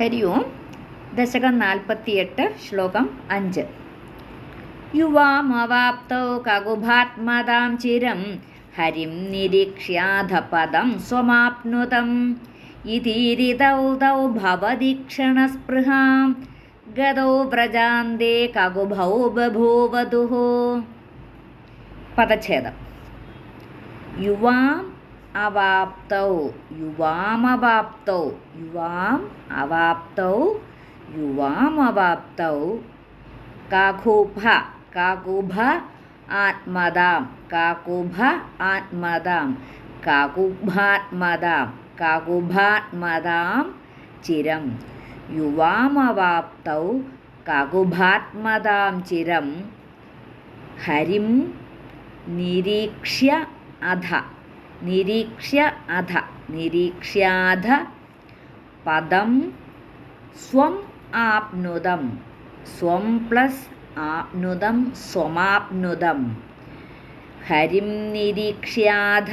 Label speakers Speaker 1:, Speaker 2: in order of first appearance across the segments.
Speaker 1: ഹരി ഓം. ദശകം നാൽപ്പത്തിയെട്ട് ശ്ലോകം അഞ്ച്. യുവാമവാപ്തോ കകുഭാത്മതാം ചിരം. ഹരിം നിരീക്ഷ്യാധപദം സ്വമാപ്നുതം. ഇതീരിതൗ തൗ ഭവദീക്ഷണസ്പൃഹാം ഗതൗ വ്രജാന്തേ കകുഭൗ ബഭൂവധുः. പദച്ഛേദം. യുവാം അവാപ്തൗ യുവാമവാപ്തൗ യുവാം അവാപ്തൗ യുവാമവാപ്തൗ കാകുഭ കാകുഭ ആത്മതാം കാകുഭ ആത്മതാം കാകുഭാത്മതാം കാകുഭാത്മതാം ചിരം യുവാമവാപ്തൗ കാകുഭാത്മതാം ചിരം ഹരിം നിരീക്ഷ്യ അധ നിരീക്ഷ്യ അധ നിരീക്ഷ്യാധ പദം സ്വം ആപ്നുതം സ്വം പ്ലസ് ആപ്നുതം സ്വമാപ്നുതം ഹരിം നിരീക്ഷ്യാധ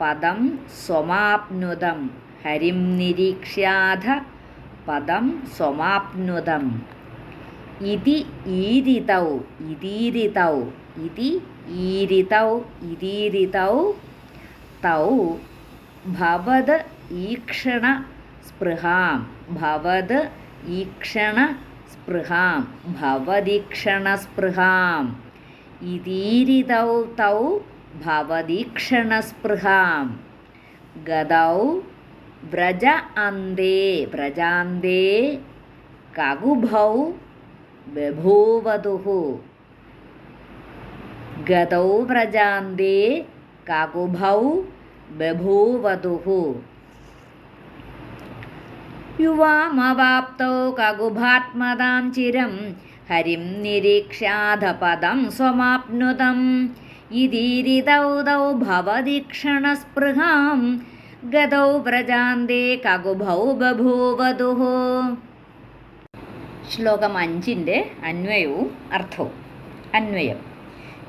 Speaker 1: പദം സ്വമാപ്നുതം ഹരിം നിരീക്ഷ്യാധ പദം സ്വമാപ്നുതം ഇതി ഈരിതൗ ഇതീരിതൗ ഇതി ഈരിതൗ ഇതീരിതൗ തൗ ഭവത് ഈക്ഷണ സ്പൃഹാം. ഭവത് ഈക്ഷണ സ്പൃഹാം. ഭവദീക്ഷണ സ്പൃഹാം. ഇതീരിതൗ തൗ ഭവദീക്ഷണ സ്പൃഹാം. ഗതൗ വ്രജ അന്തേ വ്രജാന്തേ കകുഭൗ ബഭൂവതുः ഗതൗ വ്രജാന്തേ കകുഭൗ ബഭൂവതുः യുവാമവാപ്തൗ കകുഭാത്മതാം ചിരം ഹരിം നിരീക്ഷ്യാധപദം സ്വമാപ്നുതം. ഇതീരിതൗ തൗ ഭവദീക്ഷണസ്പൃഹാം ഗതൗ വ്രജാന്തേ ശ്ലോകം അഞ്ചിന്റെ അന്വയവും അർത്ഥവും. അന്വയം.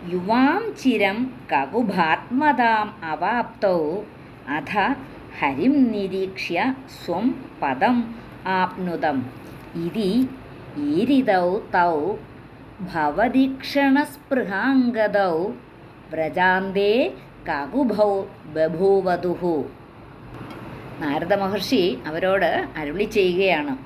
Speaker 1: യുവാം ചിരം കകുഭാത്മതാം അവാപ്തൗ. അധ ഹരിം നിരീക്ഷ്യ സ്വം പദം ആപ്നുതം. ഇതി ഈരിതൗ തൗ ഭവദീക്ഷണസ്പൃഹാംഗതൗ. വ്രജാന്തേ കകുഭൗ ബഭൂവധു നാരദ മഹർഷി അവരോട് അരുളി ചെയ്യുകയാണ്.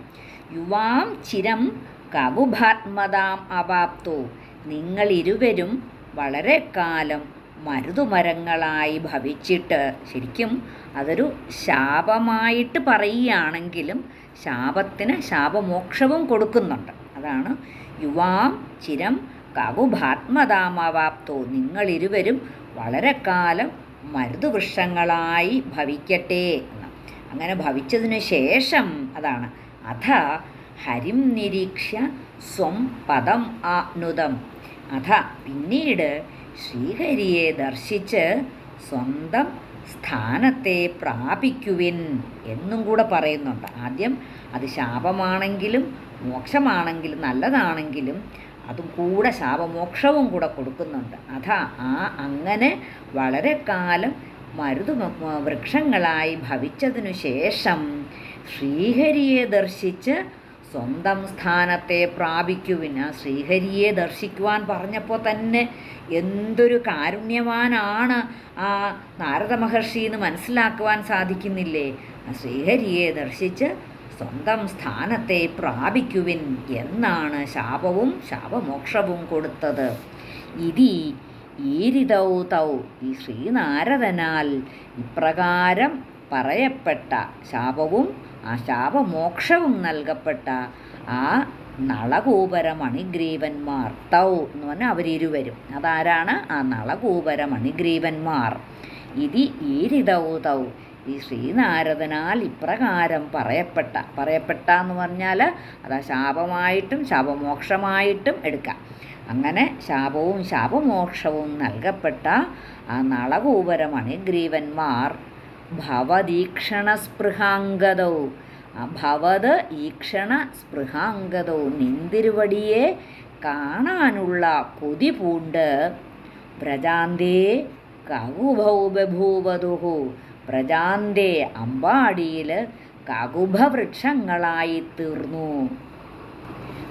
Speaker 1: യുവാം ചിരം കകുഭാത്മതാം അവാപ്തു. നിങ്ങൾ ഇരുവരും വളരെ കാലം മരുതുമരങ്ങളായി ഭവിച്ചിട്ട് ശരിക്കും അതൊരു ശാപമായിട്ട് പറയുകയാണെങ്കിലും ശാപത്തിന് ശാപമോക്ഷവും കൊടുക്കുന്നുണ്ട്. അതാണ് യുവാം ചിരം കകുഭാത്മതാമവാപ്തോ നിങ്ങളിരുവരും വളരെ കാലം മരുതുവൃക്ഷങ്ങളായി ഭവിക്കട്ടെ എന്ന്. അങ്ങനെ ഭവിച്ചതിനു ശേഷം അതാണ്. അഥ ഹരിം നിരീക്ഷ്യ സ്വം പദം ആപ്നുതം. അഥ പിന്നീട് ശ്രീഹരിയെ ദർശിച്ച് സ്വന്തം സ്ഥാനത്തെ പ്രാപിക്കുവിൻ എന്നും കൂടെ പറയുന്നുണ്ട്. ആദ്യം അത് ശാപമാണെങ്കിലും മോക്ഷമാണെങ്കിലും നല്ലതാണെങ്കിലും അതും കൂടെ ശാപമോക്ഷവും കൂടെ കൊടുക്കുന്നുണ്ട്. അതാ ആ അങ്ങനെ വളരെ കാലം മരുതു വൃക്ഷങ്ങളായി ഭവിച്ചതിനു ശേഷം ശ്രീഹരിയെ ദർശിച്ച് സ്വന്തം സ്ഥാനത്തെ പ്രാപിക്കുവിൻ ആ ശ്രീഹരിയെ ദർശിക്കുവാൻ പറഞ്ഞപ്പോൾ തന്നെ എന്തൊരു കാരുണ്യവാനാണ് ആ നാരദ മഹർഷി എന്ന് മനസ്സിലാക്കുവാൻ സാധിക്കുന്നില്ലേ? ആ ശ്രീഹരിയെ ദർശിച്ച് സ്വന്തം സ്ഥാനത്തെ പ്രാപിക്കുവിൻ എന്നാണ് ശാപവും ശാപമോക്ഷവും കൊടുത്തത്. ഇതി ഈരിതൗ തൗ ഈ ശ്രീനാരദനാൽ ഇപ്രകാരം പറയപ്പെട്ട ശാപവും ആ ശാപമോക്ഷവും നൽകപ്പെട്ട ആ നളകൂപര മണിഗ്രീവന്മാർ തൗ എന്ന് പറഞ്ഞാൽ അവരിരുവരും. അതാരാണ്? ആ നളകൂപര മണിഗ്രീവന്മാർ ഇതി ഈരിതൗ തൗ. ഈ ശ്രീനാരദനാൽ ഇപ്രകാരം പറയപ്പെട്ട പറയപ്പെട്ട എന്ന് പറഞ്ഞാൽ അത് ശാപമായിട്ടും ശാപമോക്ഷമായിട്ടും എടുക്കാം. അങ്ങനെ ശാപവും ശാപമോക്ഷവും നൽകപ്പെട്ട ആ നളകൂപര മണിഗ്രീവന്മാർ ഭവദീക്ഷണസ്പൃഹാംഗതൗ. ഭവത് ഈക്ഷണ സ്പൃഹാംഗതൗ. നിന്തിരുവടിയെ കാണാനുള്ള കൊതി പൂണ്ട്. പ്രജാന്തേ കകുഭൗ ബഭൂവതുഹു പ്രജാന്തേ അമ്പാടിയിൽ കകുഭവൃക്ഷങ്ങളായി തീർന്നു.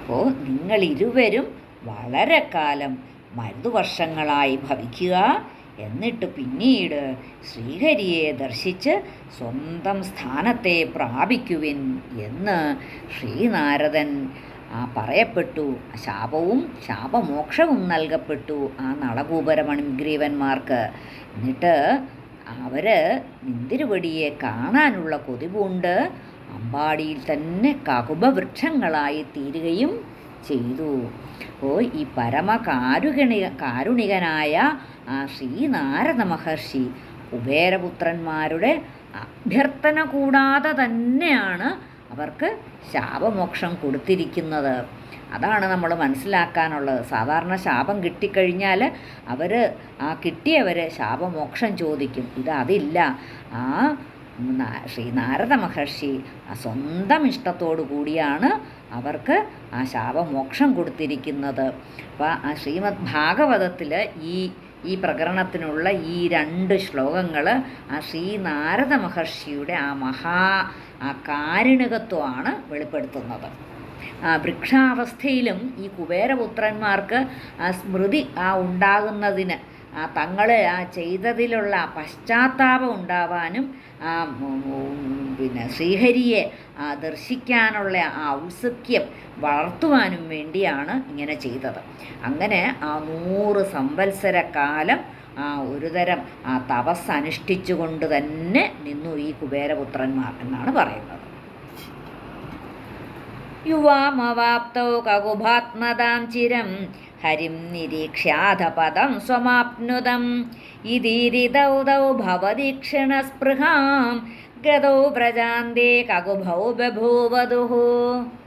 Speaker 1: അപ്പോൾ നിങ്ങളിരുവരും വളരെ കാലം മരുതുവർഷങ്ങളായി ഭവിക്കുക. എന്നിട്ട് പിന്നീട് ശ്രീഹരിയെ ദർശിച്ച് സ്വന്തം സ്ഥാനത്തെ പ്രാപിക്കുവിൻ എന്ന് ശ്രീനാരദൻ ആ പറയപ്പെട്ടു. ശാപവും ശാപമോക്ഷവും നൽകപ്പെട്ടു ആ നളകൂപരമണിഗ്രീവന്മാർക്ക് എന്നിട്ട് അവർ നിന്തിരുവടിയെ കാണാനുള്ള കൊതിവുണ്ട് അമ്പാടിയിൽ തന്നെ കകുപവൃക്ഷങ്ങളായി തീരുകയും ചെയ്തു. ഓ ഈ പരമകാരുഗണി കാരുണികനായ ആ ശ്രീനാരദ മഹർഷി കുബേരപുത്രന്മാരുടെ അഭ്യർത്ഥന കൂടാതെ തന്നെയാണ് അവർക്ക് ശാപമോക്ഷം കൊടുത്തിരിക്കുന്നത്. അതാണ് നമ്മൾ മനസ്സിലാക്കാനുള്ളത്. സാധാരണ ശാപം കിട്ടിക്കഴിഞ്ഞാൽ അവർ ആ കിട്ടിയവർ ശാപമോക്ഷം ചോദിക്കും. ഇത് അതില്ല. ആ ശ്രീ നാരദ മഹർഷി സ്വന്തം ഇഷ്ടത്തോടു കൂടിയാണ് അവർക്ക് ആ ശാപമോക്ഷം കൊടുത്തിരിക്കുന്നത്. അപ്പോൾ ആ ശ്രീമദ് ഭാഗവതത്തിൽ ഈ ഈ പ്രകരണത്തിനുള്ള ഈ രണ്ട് ശ്ലോകങ്ങൾ ആ ശ്രീ നാരദ മഹർഷിയുടെ ആ മഹാ ആ കാരുണികത്വമാണ് വെളിപ്പെടുത്തുന്നത്. വൃക്ഷാവസ്ഥയിലും ഈ കുബേരപുത്രന്മാർക്ക് ആ സ്മൃതി ആ ഉണ്ടാകുന്നതിന് ആ തങ്ങൾ ആ ചെയ്തതിലുള്ള പശ്ചാത്താപം ഉണ്ടാവാനും ആ പിന്നെ ശ്രീഹരിയെ ആ ദർശിക്കാനുള്ള ആ ഔത്സുക്യം വളർത്തുവാനും വേണ്ടിയാണ് ഇങ്ങനെ ചെയ്തത്. അങ്ങനെ ആ നൂറ് സംവത്സര കാലം ആ ഒരുതരം ആ തപസ് അനുഷ്ഠിച്ചുകൊണ്ട് തന്നെ നിന്നു ഈ കുബേരപുത്രന്മാർ എന്നാണ് പറയുന്നത്. യുവാമവാപ്തൗ കകുഭാത്മതാം ചിരം. ഹരിം നിരീക്ഷ്യാധപദം സ്വമാപ്നുതം. ഇതിരിതൗ തൗ ഭവദീക്ഷണസ്പൃഹാം ഗതൗ പ്രജാന്തേ കകുഭൗ ബഭൂവധുः.